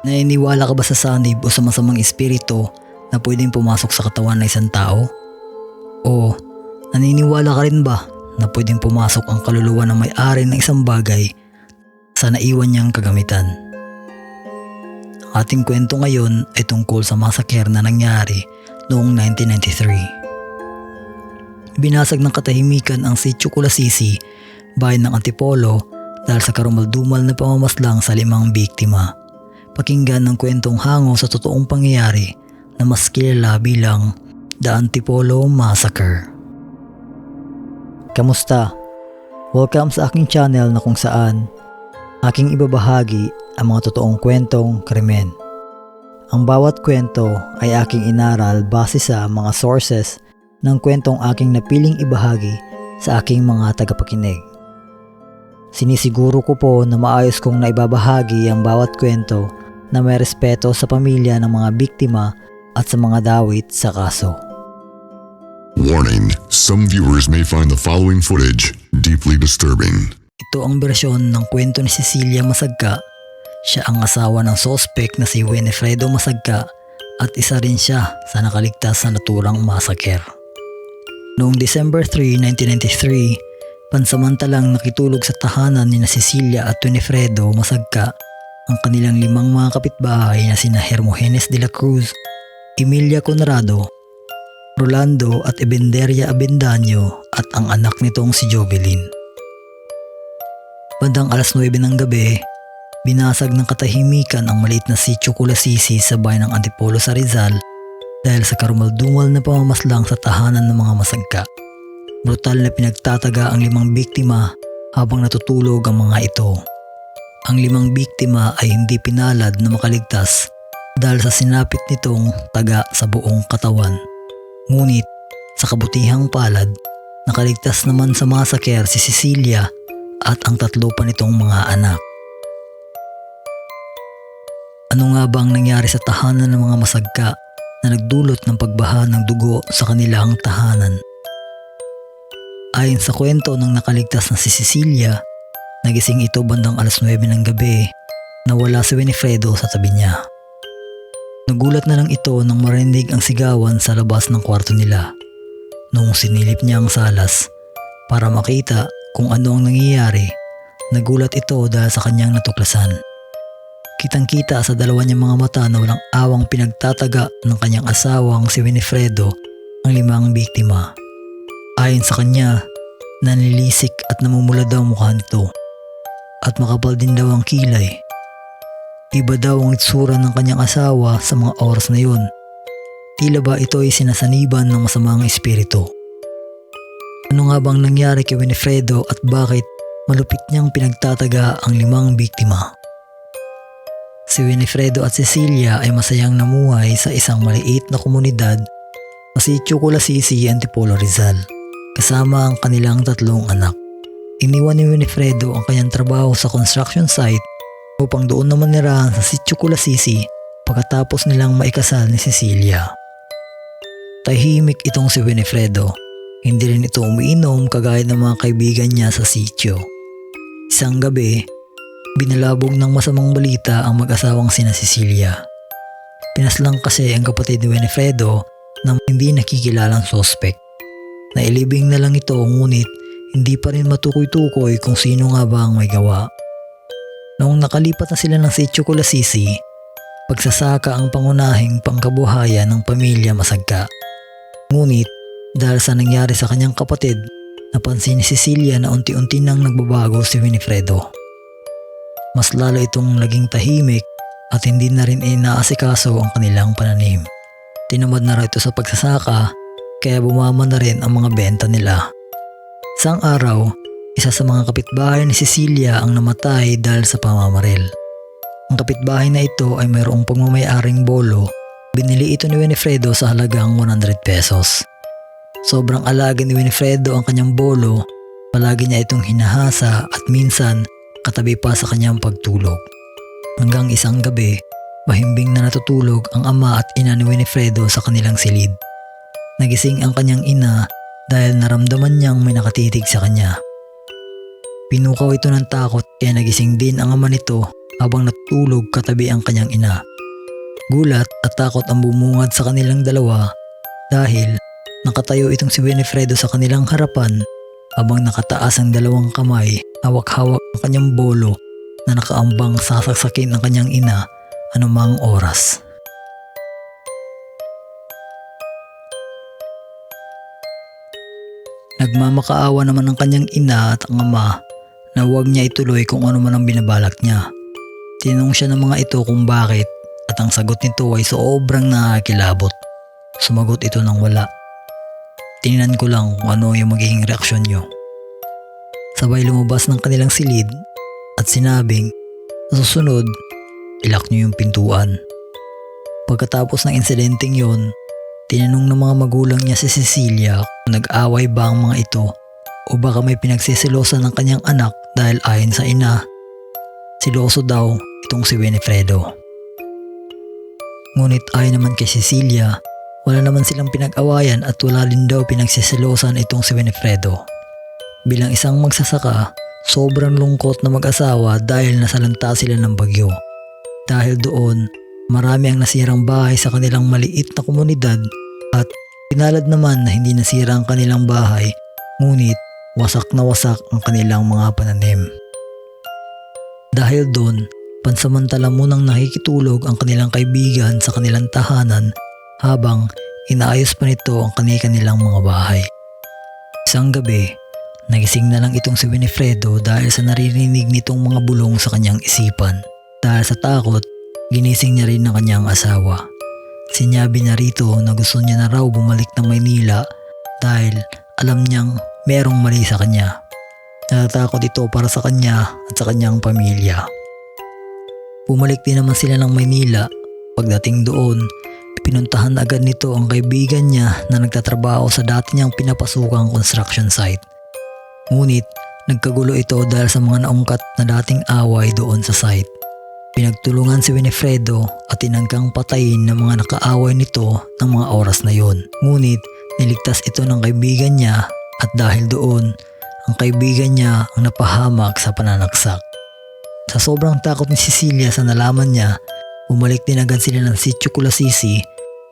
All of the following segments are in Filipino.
Nainiwala ka ba sa sanib o sa masamang espiritu na pwedeng pumasok sa katawan ng isang tao? O naniniwala ka rin ba na pwedeng pumasok ang kaluluwa ng may-ari ng isang bagay sa naiwan niyang kagamitan? Ang ating kwento ngayon ay tungkol sa masaker na nangyari noong 1993. Binasag ng katahimikan ang sitio Kulasisi, bayan ng Antipolo dahil sa karumaldumal na pamamaslang sa limang biktima pakinggan ng kwentong hango sa totoong pangyayari na mas kilala bilang The Antipolo Massacre. Kamusta? Welcome sa aking channel na kung saan aking ibabahagi ang mga totoong kwentong krimen. Ang bawat kwento ay aking inaral base sa mga sources ng kwentong aking napiling ibahagi sa aking mga tagapakinig. Sinisiguro ko po na maayos kong naibabahagi ang bawat kwento na may respeto sa pamilya ng mga biktima at sa mga dawit sa kaso. Warning some viewers may find the following footage deeply disturbing. Ito ang bersyon ng kwento ni Cecilia Masagka. Siya ang asawa ng sospek na si Winifredo Masagka at isa rin siya sa nakaligtas sa naturang massacre. Noong December 3, 1993, pansamantalang nakitulog sa tahanan ni na Cecilia at Winifredo Masagka ang kanilang limang mga kapitbahay na sina Hermogenes de la Cruz, Emilia Conrado, Rolando at Ebenderia Abendaño at ang anak nitong si Jovelyn. Bandang alas 9 ng gabi, binasag ng katahimikan ang maliit na sitio Kulasisi sa bayan ng Antipolo sa Rizal dahil sa karumaldumal na pamamaslang sa tahanan ng mga masagka. Brutal na pinagtataga ang limang biktima habang natutulog ang mga ito. Ang limang biktima ay hindi pinalad na makaligtas dahil sa sinapit nitong taga sa buong katawan. Ngunit sa kabutihang palad, nakaligtas naman sa masaker si Cecilia at ang tatlo pa nitong mga anak. Ano nga bang nangyari sa tahanan ng mga masagka na nagdulot ng pagbaha ng dugo sa kanilang tahanan? Ayon sa kwento ng nakaligtas na si Cecilia, Nagising ito bandang alas 9 ng gabi na wala si Winifredo sa tabi niya. Nagulat na lang ito nang marinig ang sigawan sa labas ng kwarto nila. Noong sinilip niya ang salas para makita kung ano ang nangyayari, nagulat ito dahil sa kanyang natuklasan. Kitang kita sa dalawa niyang mga mata na walang awang pinagtataga ng kanyang asawang si Winifredo ang limang biktima. Ayon sa kanya, nanilisik at namumula daw mukha nito at makapal din daw ang kilay. Iba daw ang itsura ng kanyang asawa sa mga oras na yun. Tila ba ito ay sinasaniban ng masamang espiritu. Ano nga bang nangyari kay Winifredo at bakit malupit niyang pinagtataga ang limang biktima? Si Winifredo at Cecilia ay masayang namuhay sa isang maliit na komunidad na si Chocolasisi Antipolo Rizal kasama ang kanilang tatlong anak. Iniwan ni Winifredo ang kanyang trabaho sa construction site upang doon naman nirahan sa Sitio Kulasisi pagkatapos nilang maikasal ni Cecilia. Tahimik itong si Winifredo. Hindi rin ito umiinom kagaya ng mga kaibigan niya sa sitio. Isang gabi, binalabog ng masamang balita ang mag-asawang sina Cecilia. Pinaslang kasi ang kapatid ni Winifredo ng hindi nakikilalang sospek. Nailibing na lang ito ngunit hindi pa rin matukoy-tukoy kung sino nga ba ang may gawa. Noong nakalipat na sila ng sitio Kulasisi, pagsasaka ang pangunahing pangkabuhayan ng pamilya Masagka. Ngunit dahil sa nangyari sa kanyang kapatid, napansin ni Cecilia na unti-unti nang nagbabago si Winifredo. Mas lalo itong naging tahimik at hindi na rin inaasikaso ang kanilang pananim. Tinamad na raw ito sa pagsasaka kaya bumama na rin ang mga benta nila. Sang araw, isa sa mga kapitbahay ni Cecilia ang namatay dahil sa pamamaril. Ang kapitbahay na ito ay mayroong pagmamayaring bolo. Binili ito ni Winifredo sa halagang 100 pesos. Sobrang alaga ni Winifredo ang kanyang bolo, palagi niya itong hinahasa at minsan katabi pa sa kanyang pagtulog. Hanggang isang gabi, mahimbing na natutulog ang ama at ina ni Winifredo sa kanilang silid. Nagising ang kanyang ina dahil naramdaman niyang may nakatitig sa kanya. Pinukaw ito ng takot kaya nagising din ang ama nito habang natulog katabi ang kanyang ina. Gulat at takot ang bumungad sa kanilang dalawa dahil nakatayo itong si Winifredo sa kanilang harapan habang nakataas ang dalawang kamay, hawak-hawak ang kanyang bolo na nakaambang sasaksakin ng kanyang ina anumang oras. Nagmamakaawa naman ang kanyang ina at ang ama na huwag niya ituloy kung ano man ang binabalak niya. Tinanong siya ng mga ito kung bakit at ang sagot nito ay sobrang nakakilabot. Sumagot ito ng wala. Tingnan ko lang kung ano yung magiging reaksyon niyo. Sabay lumabas ng kanilang silid at sinabing susunod, ilak niyo yung pintuan. Pagkatapos ng insidenteng yon, tinanong ng mga magulang niya si Cecilia kung nag-away ba ang mga ito o baka may pinagsisilosan ng kanyang anak dahil ayon sa ina, siloso daw itong si Winifredo. Ngunit ayon naman kay Cecilia, wala naman silang pinag-awayan at wala din daw pinagsisilosan itong si Winifredo. Bilang isang magsasaka, sobrang lungkot na mag-asawa dahil nasalanta sila ng bagyo. Dahil doon, marami ang nasirang bahay sa kanilang maliit na komunidad at pinalad naman na hindi nasira ang kanilang bahay ngunit wasak na wasak ang kanilang mga pananim. Dahil doon, pansamantala munang nakikitulog ang kanilang kaibigan sa kanilang tahanan habang inaayos pa nito ang kanilang mga bahay. Isang gabi, nagising na lang itong si Winifredo dahil sa naririnig nitong mga bulong sa kanyang isipan. Dahil sa takot, ginising niya rin ng kanyang asawa. Sinyabi niya rito na gusto niya na raw bumalik ng Maynila dahil alam niyang merong mali sa kanya. Natatakot ito para sa kanya at sa kanyang pamilya. Bumalik din naman sila ng Maynila. Pagdating doon, pinuntahan agad nito ang kaibigan niya na nagtatrabaho sa dati niyang pinapasukang construction site. Ngunit nagkagulo ito dahil sa mga naungkat na dating away doon sa site. Pinagtulungan si Winifredo at tinangkang patayin ng mga nakaaway nito ng mga oras na yon. Ngunit niligtas ito ng kaibigan niya at dahil doon, ang kaibigan niya ang napahamak sa pananaksak. Sa sobrang takot ni Cecilia sa nalaman niya, bumalik din agad sila ng sitio Kulasisi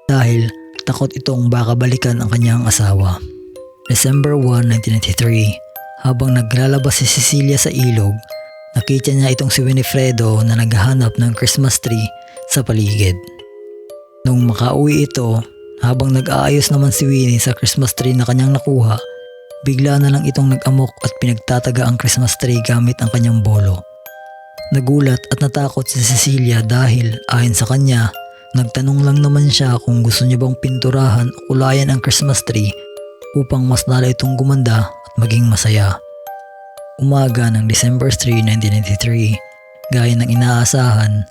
dahil takot itong baka balikan ang kanyang asawa. December 1, 1993, habang naglalabas si Cecilia sa ilog, nakita niya itong si Winifredo na naghahanap ng Christmas tree sa paligid. Nung makauwi ito, habang nag-aayos naman si Winnie sa Christmas tree na kanyang nakuha, bigla na lang itong nag-amok at pinagtataga ang Christmas tree gamit ang kanyang bolo. Nagulat at natakot si Cecilia dahil ayon sa kanya, nagtanong lang naman siya kung gusto niya bang pinturahan o kulayan ang Christmas tree upang mas lalo itong gumanda at maging masaya. Umaga ng December 3, 1993, gaya ng inaasahan,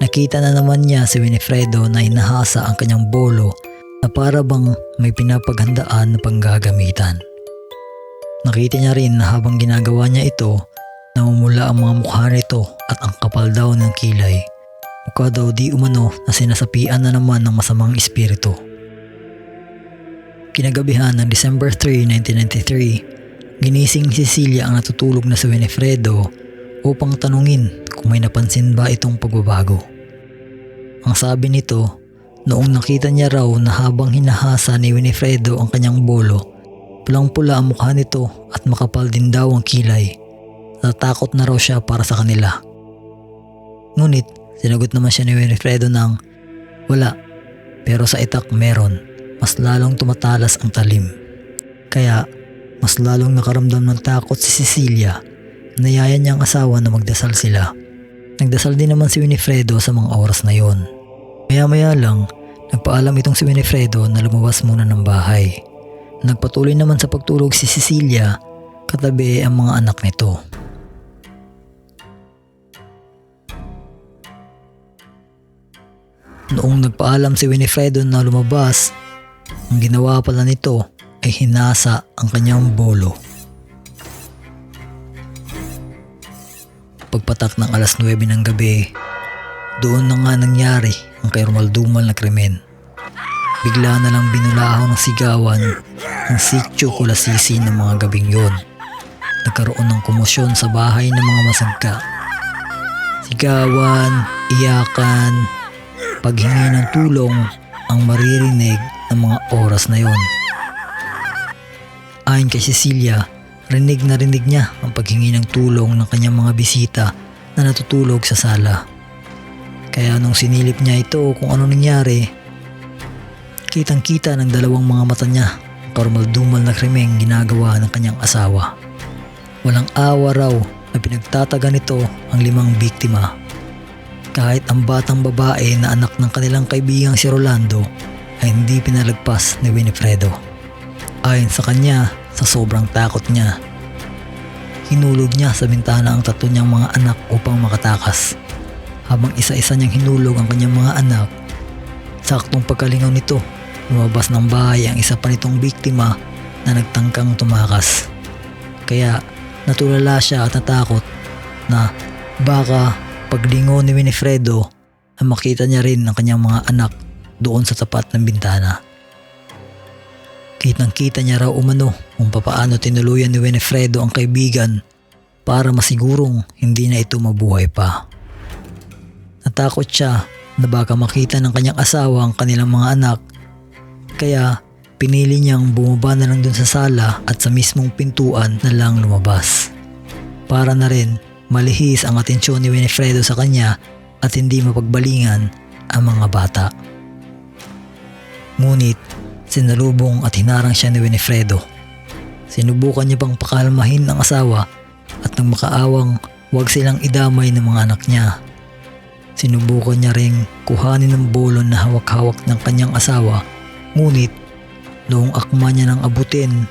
nakita na naman niya si Winifredo na inahasa ang kanyang bolo na para bang may pinapaghandaan na panggagamitan. Nakita niya rin na habang ginagawa niya ito, namumula ang mga mukha nito at ang kapal daw ng kilay. Mukha daw di umano na sinasapian na naman ng masamang espiritu. Kinagabihan ng December 3, 1993, ginising ni Cecilia ang natutulog na si Winifredo upang tanungin kung may napansin ba itong pagbabago. Ang sabi nito, noong nakita niya raw na habang hinahasa ni Winifredo ang kanyang bolo, pulang-pula ang mukha nito at makapal din daw ang kilay. Natatakot na raw siya para sa kanila. Ngunit sinagot naman siya ni Winifredo ng wala pero sa itak meron mas lalong tumatalas ang talim. Kaya mas lalong nakaramdam ng takot si Cecilia nayaya niya ang asawa na magdasal sila. Nagdasal din naman si Winifredo sa mga oras na yon. Maya-maya lang, nagpaalam itong si Winifredo na lumabas muna ng bahay. Nagpatuloy naman sa pagtulog si Cecilia katabi ang mga anak nito. Noong nagpaalam si Winifredo na lumabas, ang ginawa pala nito ay hinasa ang kanyang bolo. Pagpatak ng alas 9 ng gabi, doon na nga nangyari ang kay Romaldumal na krimen. Bigla na lang binulahaw ng sigawan ang sityo kulasisi ng mga gabing yon. Nagkaroon ng komosyon sa bahay ng mga masagka. Si Sigawan, iyakan, paghingi ng tulong ang maririnig ng mga oras na yon. Ayon kay Cecilia, rinig na rinig niya ang paghingi ng tulong ng kanyang mga bisita na natutulog sa sala. Kaya nung sinilip niya ito kung ano nangyari, kitang kita ng dalawang mga mata niya ang karumaldumal na krimeng ginagawa ng kanyang asawa. Walang awa raw na pinagtataga nito ang limang biktima. Kahit ang batang babae na anak ng kanilang kaibigang si Rolando ay hindi pinalagpas ni Winifredo. Ayon sa kanya, sa sobrang takot niya, hinulog niya sa bintana ang tatlo niyang mga anak upang makatakas. Habang isa-isa niyang hinulog ang kanyang mga anak, saktong pagkalingaw nito, lumabas ng bahay ang isa pa nitong biktima na nagtangkang tumakas. Kaya natulala siya at natakot na baka paglingo ni Winifredo ay makita niya rin ang kanyang mga anak doon sa tapat ng bintana. Kitang kita niya raw umano kung papaano tinuluyan ni Winifredo ang kaibigan para masigurong hindi na ito mabuhay pa. Natakot siya na baka makita ng kanyang asawa ang kanilang mga anak kaya pinili niyang bumaba na lang dun sa sala at sa mismong pintuan na lang lumabas. Para na rin malihis ang atensyon ni Winifredo sa kanya at hindi mapagbalingan ang mga bata. Ngunit sinalubong at hinarang siya ni Winifredo. Sinubukan niya pang pakalmahin ang asawa at nang makaawang huwag silang idamay ng mga anak niya. Sinubukan niya ring kuhanin ng bolon na hawak-hawak ng kanyang asawa ngunit noong akma niya ng abutin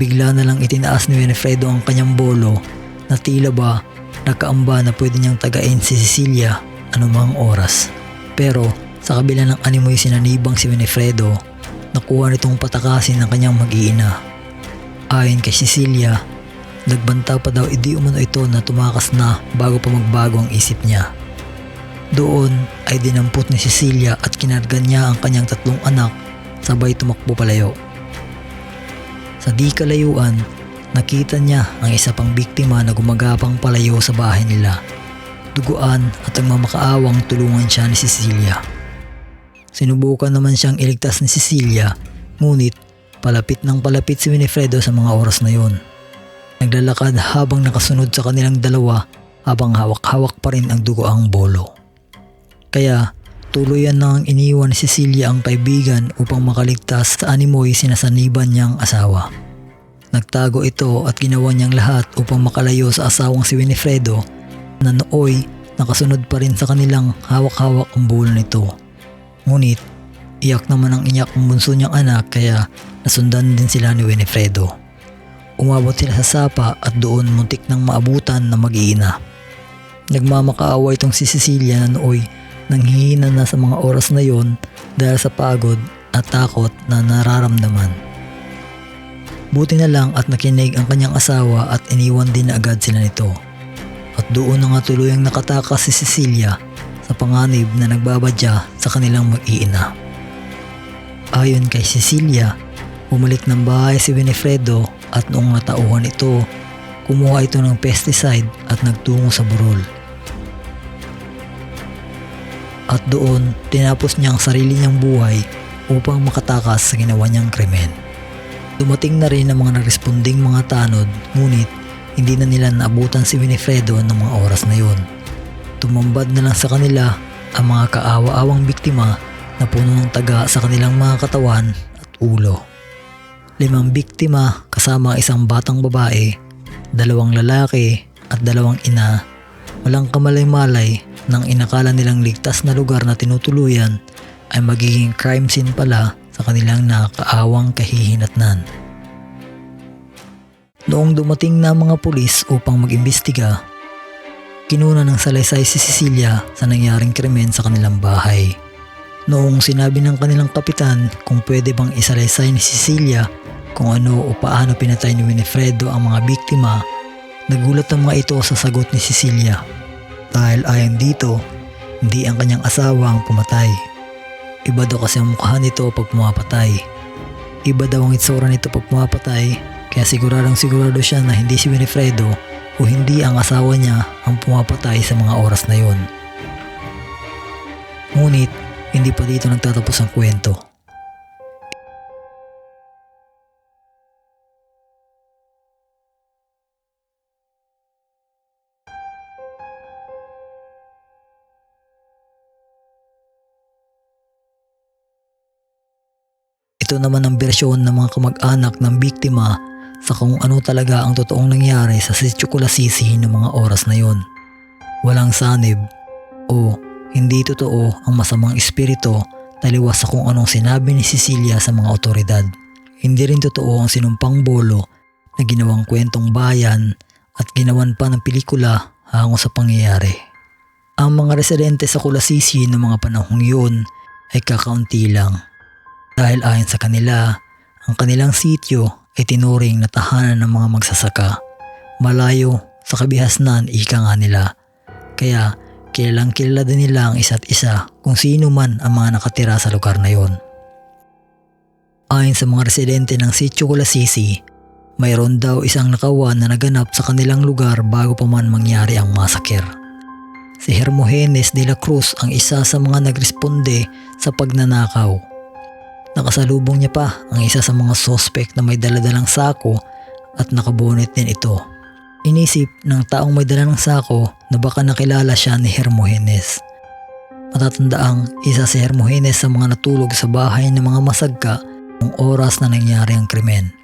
bigla na lang itinaas ni Winifredo ang kanyang bolo na tila ba nakaamba na pwede niyang tagain si Cecilia anumang oras. Pero sa kabila ng animoy sinanibang si Winifredo, nakuha nitong patakasin ng kanyang mag-iina. Ayon kay Cecilia, nagbanta pa daw idi umano ito na tumakas na bago pa magbago ang isip niya. Doon ay dinampot ni Cecilia at kinargan niya ang kanyang tatlong anak sabay tumakbo palayo. Sa di kalayuan, nakita niya ang isa pang biktima na gumagapang palayo sa bahay nila. Duguan at ang mamakaawang tulungan siya ni Cecilia. Sinubukan naman siyang iligtas ni Cecilia, ngunit palapit ng palapit si Winifredo sa mga oras na yon. Naglalakad habang nakasunod sa kanilang dalawa habang hawak-hawak pa rin ang dugoang bolo. Kaya tuluyan nang iniwan ni Cecilia ang kaibigan upang makaligtas sa animoy sinasaniban niyang asawa. Nagtago ito at ginawa niyang lahat upang makalayo sa asawang si Winifredo na nooy nakasunod pa rin sa kanilang hawak-hawak ang bulo nito. Ngunit iyak naman ang iyak ng bunso niyang anak kaya nasundan din sila ni Winifredo. Umabot sila sa sapa at doon muntik nang maabutan na mag-iina. Nagmamakaawa itong si Cecilia na nooy nanghihina na sa mga oras na yon dahil sa pagod at takot na nararamdaman. Buti na lang at nakinig ang kanyang asawa at iniwan din agad sila nito. At doon na nga tuluyang nakatakas si Cecilia sa panganib na nagbabadya sa kanilang mag-iina. Ayon kay Cecilia, bumalik ng bahay si Winifredo at noong natauhan ito, kumuha ito ng pesticide at nagtungo sa burol. At doon, tinapos niya ang sarili niyang buhay upang makatakas sa ginawa niyang krimen. Dumating na rin ang mga naresponding mga tanod ngunit hindi na nila naabutan si Winifredo ng mga oras na yun. Tumambad na lang sa kanila ang mga kaawa-awang biktima na puno ng taga sa kanilang mga katawan at ulo. Limang biktima kasama ang isang batang babae, dalawang lalaki at dalawang ina. Walang kamalay-malay nang inakala nilang ligtas na lugar na tinutuluyan ay magiging crime scene pala sa kanilang nakakaawang kahihinatnan. Noong dumating na mga pulis upang mag-imbestiga, kinuna ng salaysay si Cecilia sa nangyaring krimen sa kanilang bahay. Noong sinabi ng kanilang kapitan kung pwede bang isalaysay ni Cecilia kung ano o paano pinatay ni Winifredo ang mga biktima, nagulat ang mga ito sa sagot ni Cecilia. Dahil ayon dito, hindi ang kanyang asawa ang pumatay. Iba daw kasi ang mukha nito pag pumapatay. Iba daw ang itsura nito pag pumapatay, kaya siguradong sigurado siya na hindi si Winifredo o hindi ang asawa niya ang pumapatay sa mga oras na yon. Ngunit hindi pa dito nagtatapos ang kwento. Ito naman ang bersyon ng mga kamag-anak ng biktima sa kung ano talaga ang totoong nangyari sa Sitio Colasisi ng mga oras na yon. Walang sanib o hindi totoo ang masamang espiritu taliwas sa kung anong sinabi ni Cecilia sa mga otoridad. Hindi rin totoo ang sinumpang bolo na ginawang kwentong bayan at ginawan pa ng pelikula hango sa pangyayari. Ang mga residente sa Colasisi ng mga panahong yun ay kakaunti lang dahil ayon sa kanila, ang kanilang sityo ay tinuring na tahanan ng mga magsasaka. Malayo sa kabihasnan ika nga nila. Kaya kilalang kilala din nila ang isa't isa kung sino man ang mga nakatira sa lugar na yon. Ayon sa mga residente ng sityo Colasisi, mayroon daw isang nakawan na naganap sa kanilang lugar bago pa man mangyari ang masaker. Si Hermogenes de la Cruz ang isa sa mga nagresponde sa pagnanakaw Nakasalubong niya pa ang isa sa mga sospek na may daladalang sako at nakabonet din ito. Inisip ng taong may dala ng sako na baka nakilala siya ni Hermogenes. Matatandaang isa si Hermogenes sa mga natulog sa bahay ng mga masagka noong oras na nangyari ang krimen.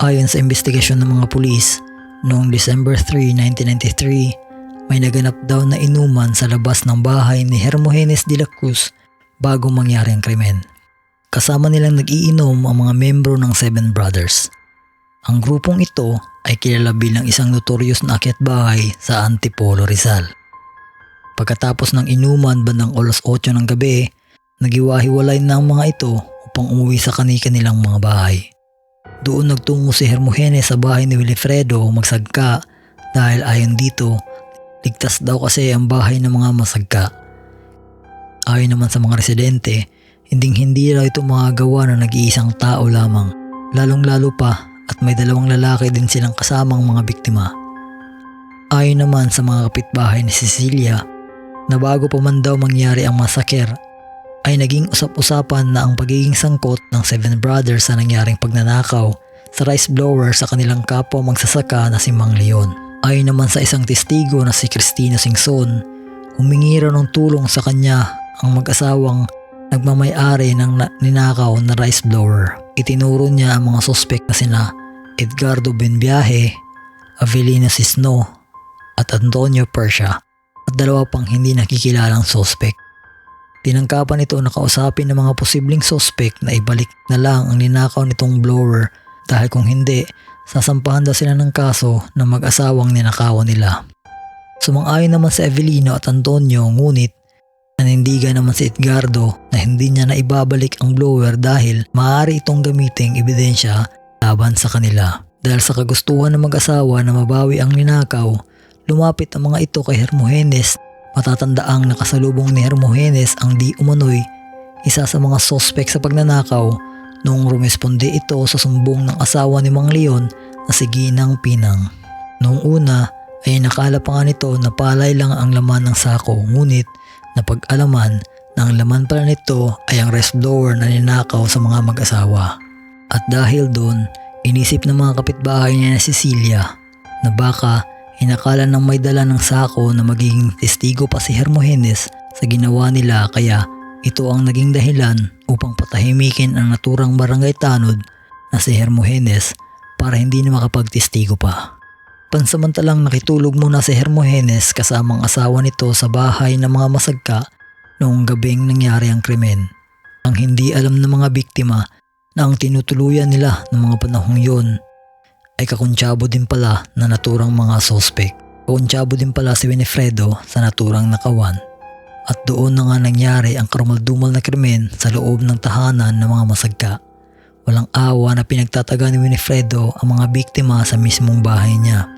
Ayon sa investigasyon ng mga pulis, noong December 3, 1993, may naganap daw na inuman sa labas ng bahay ni Hermogenes de la Cruz bago mangyari ang krimen. Kasama nilang nag-iinom ang mga membro ng Seven Brothers. Ang grupong ito ay kilala bilang isang notorious na akyat bahay sa Antipolo Rizal. Pagkatapos ng inuman bandang olas 8 ng gabi, nagiwahiwalay na ang mga ito upang umuwi sa kani-kanilang mga bahay. Doon nagtungo si Hermogenes sa bahay ni Wilfredo magsagka dahil ayon dito, ligtas daw kasi ang bahay ng mga masagka. Ayon naman sa mga residente, hinding hindi raw ito magagawa na nag-iisang tao lamang, lalong lalo pa at may dalawang lalaki din silang kasamang mga biktima. Ayon naman sa mga kapitbahay ni Cecilia, na bago pa man daw mangyari ang masaker, ay naging usap-usapan na ang pagiging sangkot ng Seven Brothers sa nangyaring pagnanakaw sa rice blower sa kanilang kapwa magsasaka na si Mang Leon. Ayon naman sa isang testigo na si Cristina Singson, humingi raw ng tulong sa kanya ang mag-asawang nagmamay-ari ng na- ninakaw na rice blower. Itinuro niya ang mga sospek na sina Edgardo Benbiaje, Avelino Cisno at Antonio Persia at dalawa pang hindi nakikilalang sospek. Tinangkapan ito na kausapin ng mga posibleng sospek na ibalik na lang ang ninakaw nitong blower dahil kung hindi, sasampahan daw sila ng kaso na mag-asawang ninakawan nila. Sumang-ayon naman sa Evelino at Antonio ngunit nanindigan naman si Edgardo na hindi niya na ibabalik ang blower dahil maaari itong gamiting ebidensya laban sa kanila. Dahil sa kagustuhan ng mag-asawa na mabawi ang ninakaw, lumapit ang mga ito kay Hermogenes matatandaang nakasalubong ni Hermogenes ang di umano'y isa sa mga sospek sa pagnanakaw noong rumesponde ito sa sumbong ng asawa ni Mang Leon na si Ginang Pinang. Noong una ay nakala pa nga nito na palay lang ang laman ng sako ngunit napag-alaman na ang laman pala nito ay ang rest blower na ninakaw sa mga mag-asawa. At dahil doon, inisip ng mga kapitbahay niya na Cecilia na baka inakala ng may dala ng sako na magiging testigo pa si Hermogenes sa ginawa nila kaya ito ang naging dahilan upang patahimikin ang naturang barangay tanod na si Hermogenes para hindi na makapagtestigo pa. Pansamantalang nakitulog muna si Hermogenes kasamang asawa nito sa bahay ng mga masagka noong gabing nangyari ang krimen. Ang hindi alam ng mga biktima na ang tinutuluyan nila ng mga panahong yon ay kakuntsabo din pala na naturang mga sospek. Kakuntsabo din pala si Winifredo sa naturang nakawan. At doon na nga nangyari ang karumaldumal na krimen sa loob ng tahanan ng mga masagka. Walang awa na pinagtataga ni Winifredo ang mga biktima sa mismong bahay niya.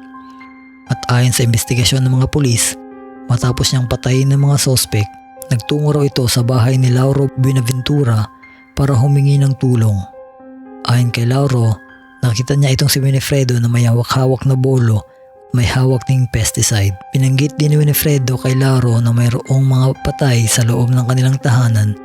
At ayon sa investigasyon ng mga pulis, matapos niyang patayin ng mga sospek, nagtungo raw ito sa bahay ni Lauro Buenaventura para humingi ng tulong. Ayon kay Lauro, nakita niya itong si Winifredo na may hawak-hawak na bolo may hawak ng pesticide. Binanggit din ni Winifredo kay Laro na mayroong mga patay sa loob ng kanilang tahanan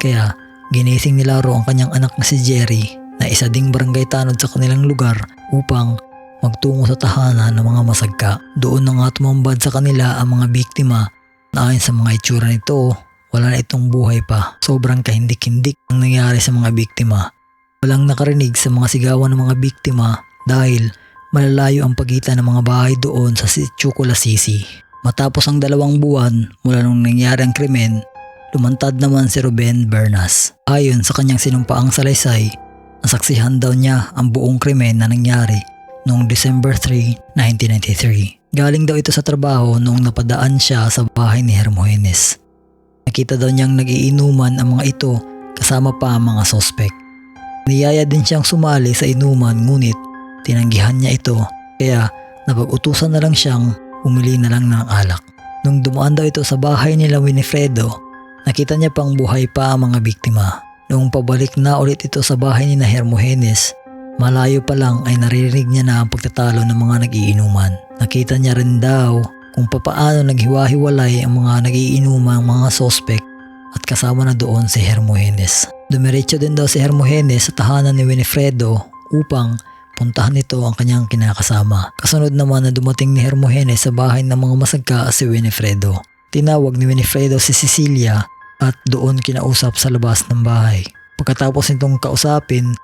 kaya ginising ni Laro ang kanyang anak na si Jerry na isa ding barangay tanod sa kanilang lugar upang magtungo sa tahanan ng mga masagka. Doon na nga tumambad sa kanila ang mga biktima na ayon sa mga itsura nito, wala na itong buhay pa. Sobrang kahindik-hindik ang nangyari sa mga biktima. Walang nakarinig sa mga sigawan ng mga biktima dahil malalayo ang pagitan ng mga bahay doon sa Sitio Colasisi. Matapos ang dalawang buwan mula nung nangyari ang krimen, lumantad naman si Ruben Bernas. Ayon sa kanyang sinumpaang salaysay, nasaksihan daw niya ang buong krimen na nangyari noong December 3, 1993. Galing daw ito sa trabaho noong napadaan siya sa bahay ni Hermogenes. Nakita daw niyang nagiinuman ang mga ito kasama pa ang mga sospek. Niyaya din siyang sumali sa inuman ngunit tinanggihan niya ito kaya napag-utusan na lang siyang umili na lang ng alak. Nung dumaan daw ito sa bahay nila Winifredo, nakita niya pang buhay pa ang mga biktima. Nung pabalik na ulit ito sa bahay ni na Hermogenes, malayo pa lang ay naririnig niya na ang pagtatalo ng mga nagiinuman. Nakita niya rin daw kung papaano naghiwa-hiwalay ang mga nagiinumang mga sospek at kasama na doon si Hermogenes. Dumiretso din daw si Hermogenes sa tahanan ni Winifredo upang puntahan nito ang kanyang kinakasama. Kasunod naman na dumating ni Hermogenes sa bahay ng mga masagka si Winifredo. Tinawag ni Winifredo si Cecilia at doon kinausap sa labas ng bahay. Pagkatapos nitong kausapin,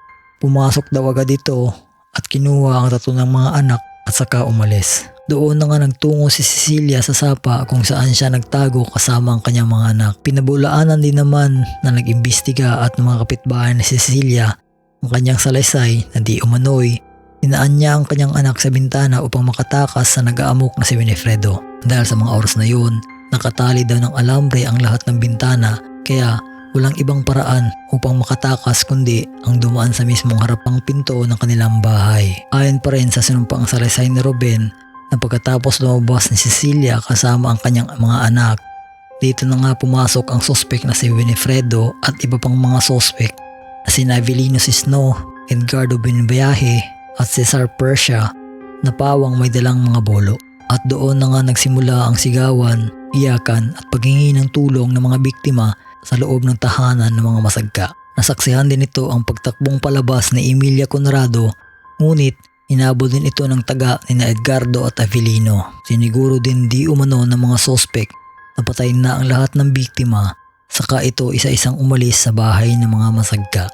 pumasok daw agad ito at kinuha ang tato ng mga anak at saka umalis. Doon na nga nagtungo si Cecilia sa sapa kung saan siya nagtago kasama ang kanyang mga anak. Pinabulaanan din naman na nag-imbestiga at mga kapitbahay ni Cecilia ang kanyang salaysay na di umano'y Inaan niya ang kanyang anak sa bintana upang makatakas sa nag-aamok na si Winifredo. Dahil sa mga oras na yun, nakatali daw ng alambre ang lahat ng bintana kaya walang ibang paraan upang makatakas kundi ang dumaan sa mismong harapang pinto ng kanilang bahay. Ayon pa rin sa sinumpang salaysay ni Ruben na pagkatapos lumabas ni Cecilia kasama ang kanyang mga anak, dito na nga pumasok ang sospek na si Winifredo at iba pang mga sospek na si Navilino Cisno, Edgardo Benviaje at Cesar Persia na pawang may dalang mga bolo. At doon na nga nagsimula ang sigawan, iyakan at paghingi ng tulong ng mga biktima sa loob ng tahanan ng mga masagka. Nasaksihan din ito ang pagtakbong palabas ni Emilia Conrado ngunit inabot din ito ng taga ni Edgardo at Avelino. Siniguro din di umano ng mga sospek na patay na ang lahat ng biktima saka ito isa-isang umalis sa bahay ng mga masagka.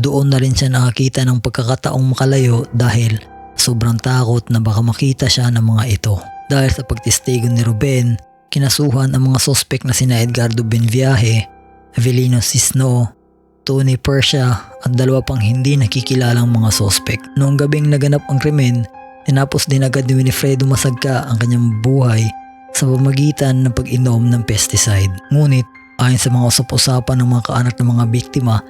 Doon na rin siya nakakita ng pagkakataong makalayo dahil sobrang takot na baka makita siya ng mga ito. Dahil sa pagtestigo ni Ruben, kinasuhan ang mga sospek na sina Edgardo Benviaje, Avelino Cisno, Tony Persia at dalawa pang hindi nakikilalang mga sospek. Noong gabing naganap ang krimen, tinapos din agad ni Winifredo Masagka ang kanyang buhay sa pamagitan ng pag-inom ng pesticide. Ngunit ayon sa mga usap-usapan ng mga kaanak ng mga biktima,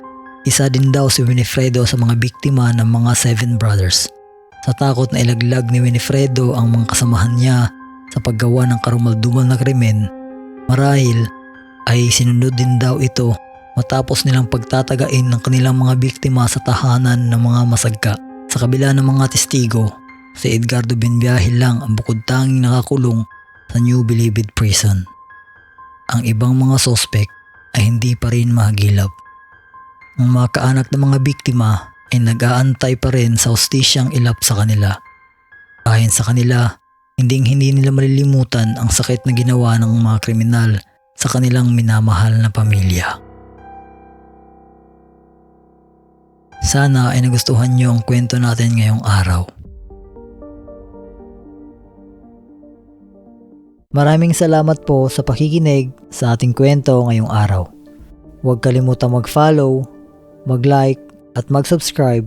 isa din daw si Winifredo sa mga biktima ng mga Seven Brothers. Sa takot na ilaglag ni Winifredo ang mga kasamahan niya sa paggawa ng karumaldumal na krimen, marahil ay sinunod din daw ito matapos nilang pagtatagain ng kanilang mga biktima sa tahanan ng mga masagka. Sa kabila ng mga testigo, si Edgardo Benviaje lang ang bukod tanging nakakulong sa New Bilibid Prison. Ang ibang mga sospek ay hindi pa rin mahagilap. Ang mga kaanak ng mga biktima ay nag-aantay pa rin sa hostisyang ilap sa kanila. Ayon sa kanila, hinding hindi nila malilimutan ang sakit na ginawa ng mga kriminal sa kanilang minamahal na pamilya. Sana ay nagustuhan niyo ang kwento natin ngayong araw. Maraming salamat po sa pakikinig sa ating kwento ngayong araw. Huwag kalimutang mag-follow, mag-like at mag-subscribe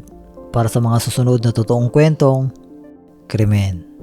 para sa mga susunod na totoong kwentong krimen.